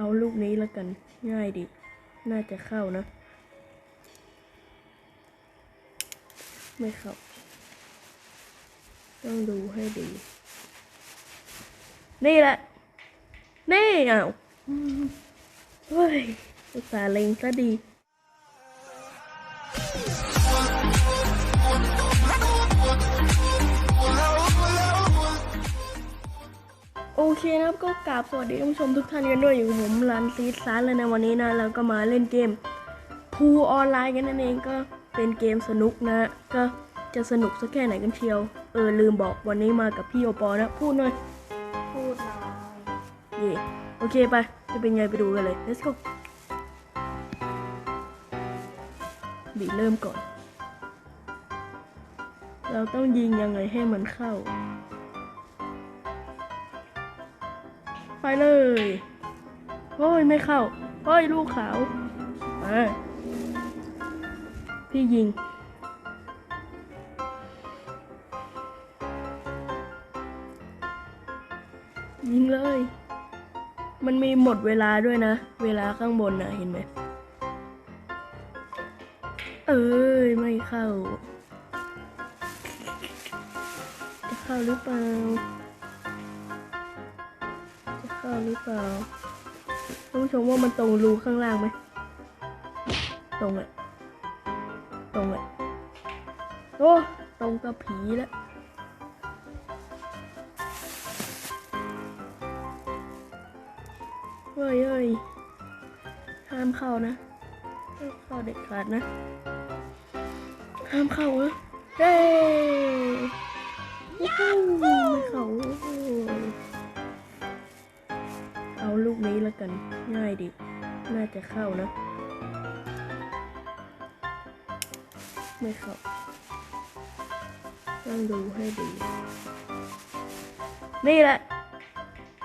เอาลูกนี้แล้วกัน ง่ายดี น่าจะเข้านะ ไม่เข้า ต้องดูให้ดี นี่แหละ นี่อ้าวเฮ้ยอุตส่าห์เล็งซะดี เคนะครับก็กราบสวัสดีท่านผู้ชมทุกท่านกันด้วยอยู่กับผมรันซีซานเลยในวันนี้นะเราก็มาเล่นเกมพูออนไลน์กันนั่นเองก็เป็นเกมสนุกนะ ก็จะสนุกสักแค่ไหนกันเชียว เออลืมบอกวันนี้มากับพี่โอปอนะ พูดหน่อย พูดน้อยเย่โอเคไป จะเป็นไงไปดูกันเลย let's go บีเริ่มก่อน เราต้องยิงยังไงให้มันเข้า ไปเลย โอ้ยไม่เข้า โอ้ยลูกขาวมาพี่ยิง ยิงเลย มันมีหมดเวลาด้วยนะ เวลาข้างบนนะเห็นไหม เอ้ยไม่เข้า จะเข้าหรือเปล่า เข้าหรือเปล่าท่านผู้ชมว่ามันตรงรูข้างล่างไหมตรงอะตรงอะโอ้ตรงกับผีแล้วเฮ้ยเฮ้ยห้ามเข้านะห้ามเข้าเด็ดขาดนะ ห้ามเข้านะเฮ้ยวู้ฮู้ไม่เข้า ลูกนี้แล้วกัน ง่ายดีน่าจะเข้านะ ไม่เข้าต้องดูให้ดี นี่แหละ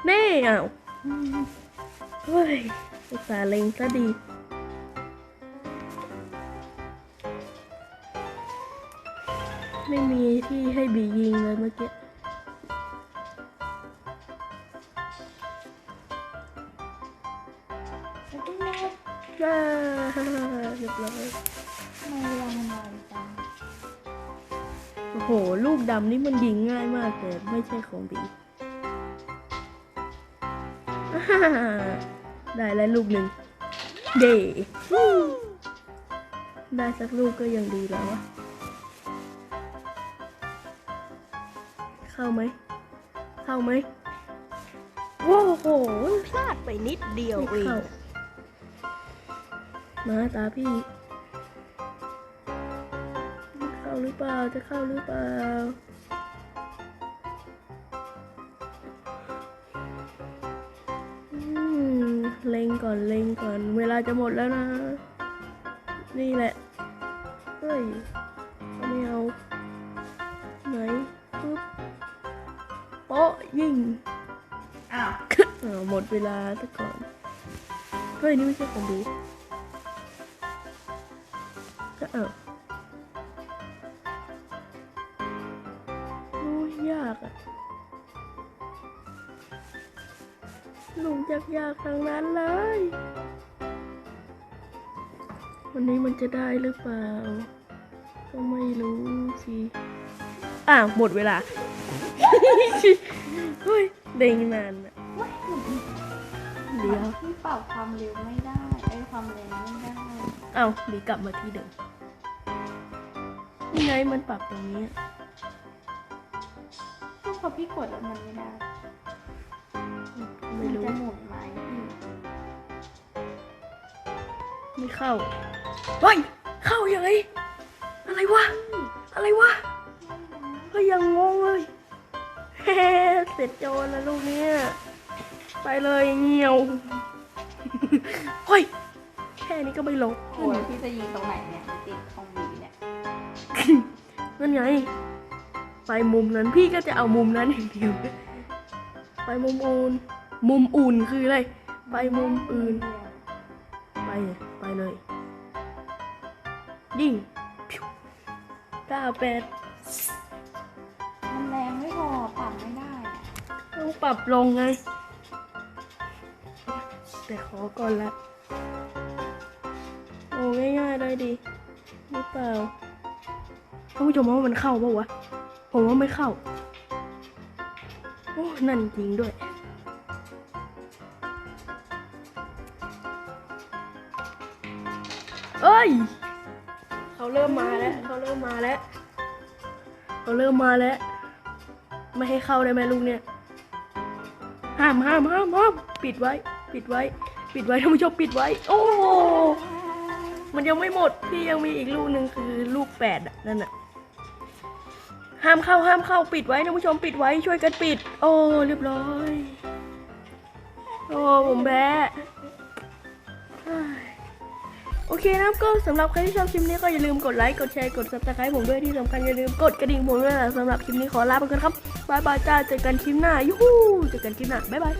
นี่เอาเฮ้ยอุตส่าห์เล็งซะดีไม่มีที่ให้บียิงเลยเมื่อกี้ ดว้าเรียบร้อยทำไมเวลามันนานจังโอ้โห ลูกดำนี่มันยิงง่ายมากแต่ไม่ใช่ของบีอ่าฮ่าได้แล้วลูกหนึ่งเย่ฮู้ได้สักลูกก็ยังดีแล้ววะเข้าไหม เข้าไหมโว้โหพลาดไปนิดเดียวไม่เองเข้า มาตาพี่เข้าหรือเปล่า จะเข้าหรือเปล่าอืมเล็งก่อน เล็งก่อน เวลาจะหมดแล้วนะ นี่แหละ เฮ้ยเอาไม่เอา ไหนปึ๊บโป๊ะยิง อ้าวอ่าหมดเวลาซะก่อน เฮ้ย นี่ไม่ใช่ของดูก็ เออโอ้ยยากอะลุงยากยากๆทั้งนั้นเลย วันนี้มันจะได้หรือเปล่า ก็ไม่รู้สิ อะหมดเวลา เฮ้ย เด้งนานอะเดี๋ยว ที่ปรับความเร็วไม่ได้ ไอ้ความแรงไม่ได้ เอ้าหรือกลับมาที่เดิม นี่ไงมันปรับตรงนี้อะก็พอพี่กดแล้วมันไม่ได้ ไม่รู้นจะหมุนไหมพี่ไม่เข้าเฮ้ยเข้ายังไงอะไรวะ อะไรวะก็ยังงงเลยเฮ้เสร็จโจรแล้วลูกเนี้ยไปเลยเงียวเฮ้ยแค่นี้ก็ไม่ลงโอ้ยพี่จะยิงตรงไหนเนี่ยติดของบีเนี่ย นั่นไง ไปมุมนั้นพี่ก็จะเอามุมนั้นอย่างเดียว ไปมุมอุ่นมุมอุ่นคืออะไร ไปมุมอื่น ไปเลยไปเลยยิงเก้าแปดมันแรงไม่พอปรับไม่ได้อะต้องปรับลงไง แต่ขอก่อนละ โอ้ง่ายๆเลยดิหรือเปล่าท่านผู้ชมว่ามันเข้าปะวะ ผมว่าไม่เข้า โอ้นั่นจริงด้วย เอ้ย เขาเริ่มมาแล้ว เขาเริ่มมาแล้ว เขาเริ่มมาแล้ว ไม่ให้เข้าได้ไหมลูกเนี่ย ห้ามห้ามห้ามห้ามปิดไว้ ปิดไว้ ปิดไว้ท่านผู้ชมปิดไว้ โอ้โหมันยังไม่หมด พี่ยังมีอีกลูกหนึ่งคือลูกแปดอะนั่นอะ ห้ามเข้าห้ามเข้าปิดไว้ท่านผู้ชมปิดไว้ช่วยกันปิด โอ้เรียบร้อย โอ้ผมแบ๊โอเคนะครับก็สำหรับใครที่ชอบคลิปนี้ก็อย่าลืมกดไลค์กดแชร์กด subscribe ผมด้วยที่สำคัญอย่าลืมกดกระดิ่งผมด้วยนะสำหรับคลิปนี้ขอลาไปก่อนครับบายบายจ้าเจอกันคลิปหน้ายูฮูเจอกันคลิปหน้าบ๊ายบาย